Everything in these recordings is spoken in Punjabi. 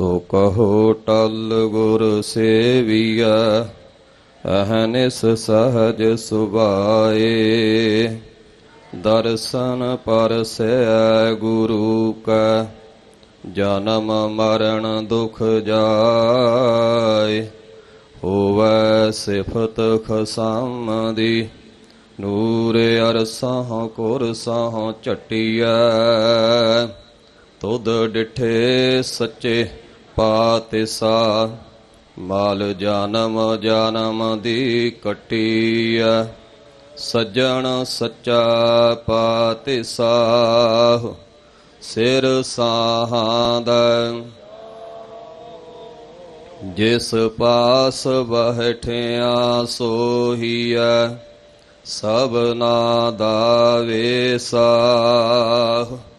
ਸੋ ਕਹੋ ਟਲ ਗੁਰ ਸੇਵੀਆ ਅਹਨਿਸ ਸਹਜ ਸੁਭਾਏ। ਦਰਸ਼ਨ ਪਰਸੈ ਗੁਰੂ ਕਾ, ਜਨਮ ਮਰਨ ਦੁਖ ਜਾਏ। ਹੋਵੈ ਸਿਫਤ ਖਸਮ ਦੀ ਨੂਰ ਅਰਸਹੁ ਕੁਰਸਹੁ ਚਟਿਐ ਤੁਧ ਡਿਠੇ ਸੱਚੇ ਪਾਤਿਸਾ ਮਾਲ ਜਨਮ ਜਨਮ ਦੀ ਕਟਿਐ। ਸੱਜਣ ਸੱਚਾ ਪਾਤਿਸਾਹ ਸਿਰ ਸਾਹਾਦਾ ਜਿਸ ਪਾਸ ਬਹਿਠਿਆ ਸੋਹੀਐ ਸਭਨਾ ਦਾ ਵੇਸਾਹ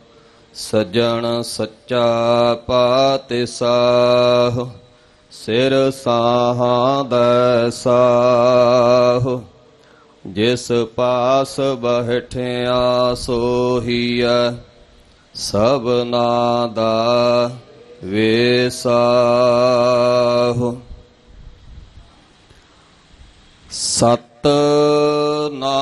ਸੱਜਣ ਸੱਚਾ ਪਾਤਿਸਾਹ ਸਿਰ ਸਾਹਾਦਾ ਸਾਹ। ਜਿਸ ਪਾਸ ਬਹਿਠਿਆ ਸੋਹੀਐ ਸਭਨਾ ਦਾ ਵੇਸਾਹ ਸਤ ਨਾ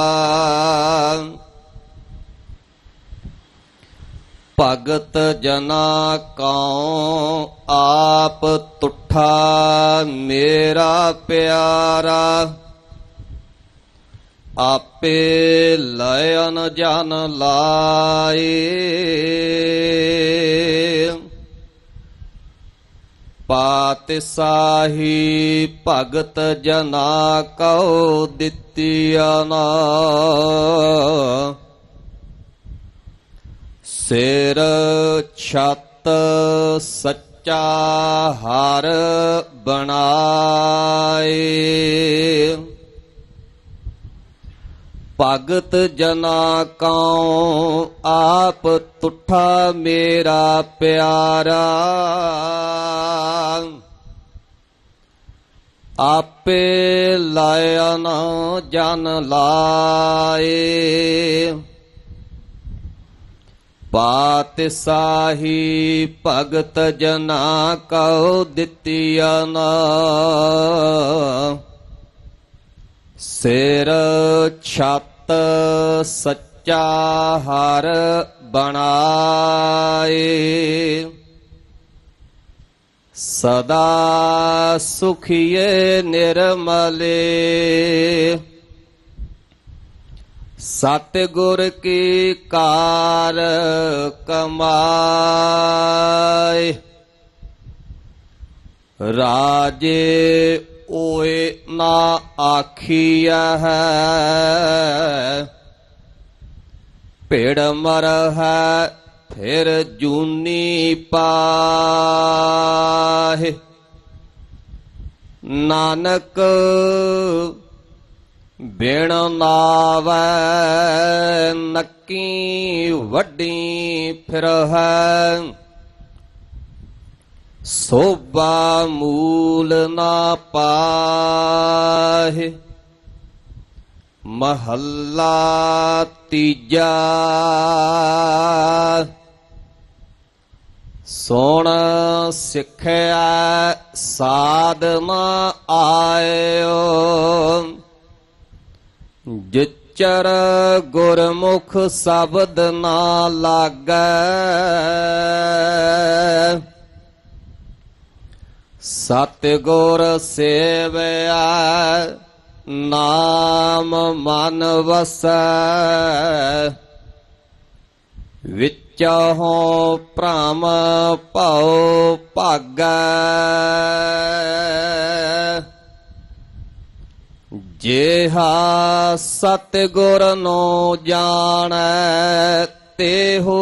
ਭਗਤ ਜਨਾ ਕਉ ਆਪ ਤੁਠਾ ਮੇਰਾ ਪਿਆਰਾ। ਆਪੇ ਲਇਨ ਜਨ ਲਾਏ। ਪਾਤ ਸਾਹੀ ਭਗਤ ਜਨਾ ਕਉ ਦਿੱਤੀਆ ਨਾ। ਸਿਰ ਛਤ ਸੱਚਾ ਹਰ ਬਣਾਏ। ਭਗਤ ਜਨਾ ਕਉ ਆਪ ਤੁਠਾ ਮੇਰਾ ਪਿਆਰਾ। ਆਪੇ ਲਾਇਨ ਜਨ ਲਾਏ। ਪਾਤਸ਼ਾਹੀ ਭਗਤ ਜਨਾ ਕਉ ਦਿੱਤੀਆ ਨਾ। ਸਿਰ ਛਤ ਸੱਚਾ ਹਰ ਬਣਾਏ। ਸਦਾ ਸੁਖੀਏ ਨਿਰਮਲੇ। ਸਤਿਗੁਰ ਕੀ ਕਾਰ ਕਮਾਏ? ਰਾਜੇ ਓਏ ਨਾ ਆਖੀਆ ਹੈ। ਭੇੜ ਮਰ ਹੈ, ਫਿਰ ਜੂਨੀ ਪਾਹੇ। ਨਾਨਕ ਬਿਨ ਨਾਵੈ ਨੱਕੀ ਵੱਡੀ ਫਿਰ ਹੈ। ਸੋਭਾ ਮੂਲ ਨਾ ਪਾਹੇ। ਮਹੱਲਾ ਤੀਜਾ। ਸੋਣ ਸਿੱਖਿਆ ਸਾਧਨਾ ਆਇਓ। ਜਿਚਰ ਗੁਰਮੁਖ ਸ਼ਬਦ ਨਾ ਲਾਗੈ। ਸਤਿਗੁਰ ਸੇਵਿਆ ਨਾਮ ਮਨ ਵਸੈ। ਵਿਚਹੁ ਭ੍ਰਮ ਭਉ ਭਾਗੈ। ਜੇਹਾ ਸਤਿਗੁਰ ਨੂੰ ਜਾਣੈ ਤੇ ਹੋ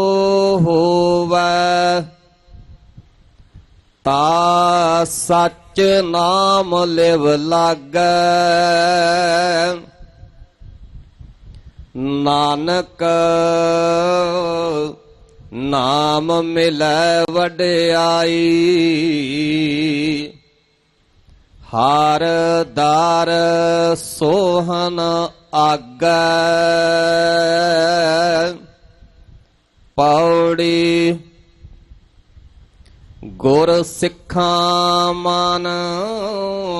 ਹੋਵੈ। ਤਾ ਸੱਚ ਨਾਮ ਲਿਵ ਲਾਗੈ। ਨਾਨਕ ਨਾਮ ਮਿਲੈ ਵਡਿਆਈ। ਹਰ ਦਰ ਸੋਹਨ ਆਗੈ। ਪੌੜੀ ਗੁਰ ਸਿੱਖਾਂ ਮਨ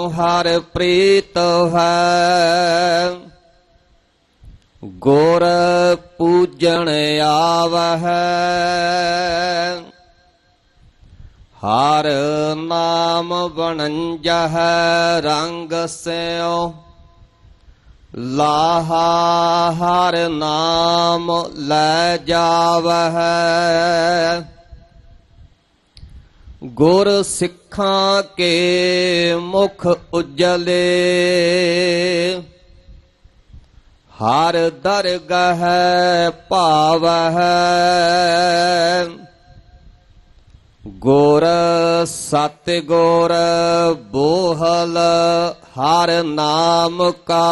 ਹਰ ਪ੍ਰੀਤ ਹੈ। ਗੁਰ ਪੂਜਣ ਆਵਹਿ। ਹਰ ਨਾਮ ਬਣੰਜਹ ਰੰਗ ਸਿਓ। ਲਾਹਾ ਹਰ ਨਾਮ ਲੈ ਜਾਵਹਿ। ਗੁਰ ਸਿੱਖਾਂ ਕੇ ਮੁਖ ਉਜਲੇ। ਹਰ ਦਰਗਹ ਭਾਵਹਿ। ਗੁਰ ਸਤ ਗੁਰ ਬੋਹਲ ਹਰ ਨਾਮ ਕਾ।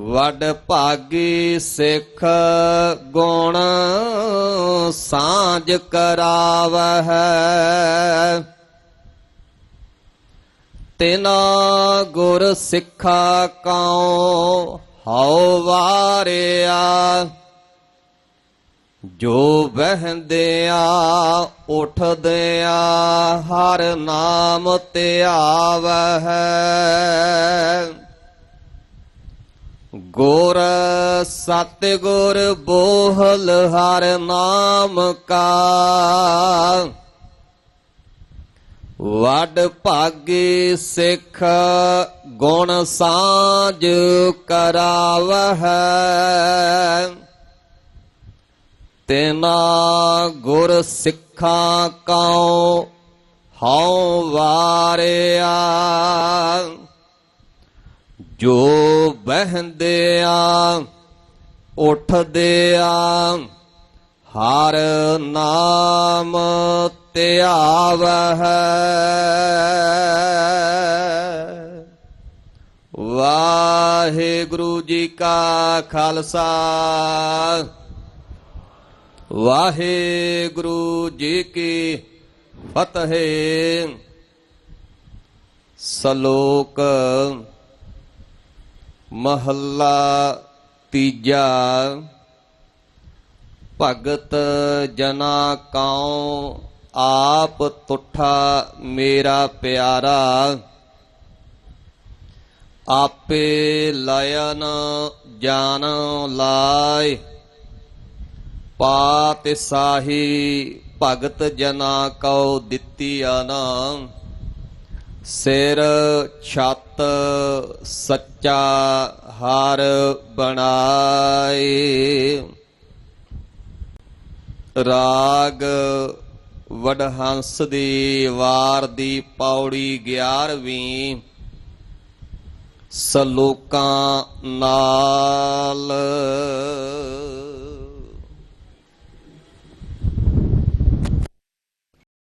ਵਡ ਭਾਗੀ ਸਿੱਖ ਗੁਣ ਸਾਂਝ ਕਰਾਵਹਿ। ਤਿਨਾ ਗੁਰ ਸਿੱਖਾ ਕਾਉ ਹਉ ਵਾਰਿਆ। ਜੋ ਬਹਿੰਦਿਆਂ ਉਠਦਿਆਂ ਹਰ ਨਾਮ ਧਿਆਵਹਿ ਗੁਰ ਸਤਿਗੁਰ ਬੋਹਲ ਹਰ ਨਾਮ ਕਾ। ਵਡ ਭਾਗੀ ਸਿੱਖ ਗੁਣ ਸਾਂਝ ਕਰਾਵਹਿ। ਤੇਨਾ ਗੁਰ ਸਿੱਖਾਂ ਕਾਉ ਹਉ ਵਾਰਿਆ। ਜੋ ਬਹਿੰਦਿਆਂ, ਉਠਦਿਆਂ, ਹਰ ਨਾਮ ਧਿਆਵਹਿ। ਵਾਹਿਗੁਰੂ ਜੀ ਕਾ ਖਾਲਸਾ। ਵਾਹਿਗੁਰੂ ਜੀ ਕੀ ਫਤਿਹ। ਸ਼ਲੋਕ ਮਹੱਲਾ ਤੀਜਾ। ਭਗਤ ਜਨਾ ਕਉ ਆਪ ਤੁਠਾ ਮੇਰਾ ਪਿਆਰਾ। ਆਪੇ ਲਇਨ ਜਾਨ ਲਾਇ ਪਾਤ ਸਾਹੀ, ਭਗਤ ਜਨਾ ਕਉ ਦਿੱਤੀ ਨਾਮ ਸਿਰ ਛੱਤ ਸੱਚਾ ਹਰ ਬਣਾਏ। ਰਾਗ ਵਡਹੰਸ ਦੀ ਵਾਰ ਦੀ ਪੌੜੀ 11ਵੀਂ ਸਲੋਕਾਂ ਨਾਲ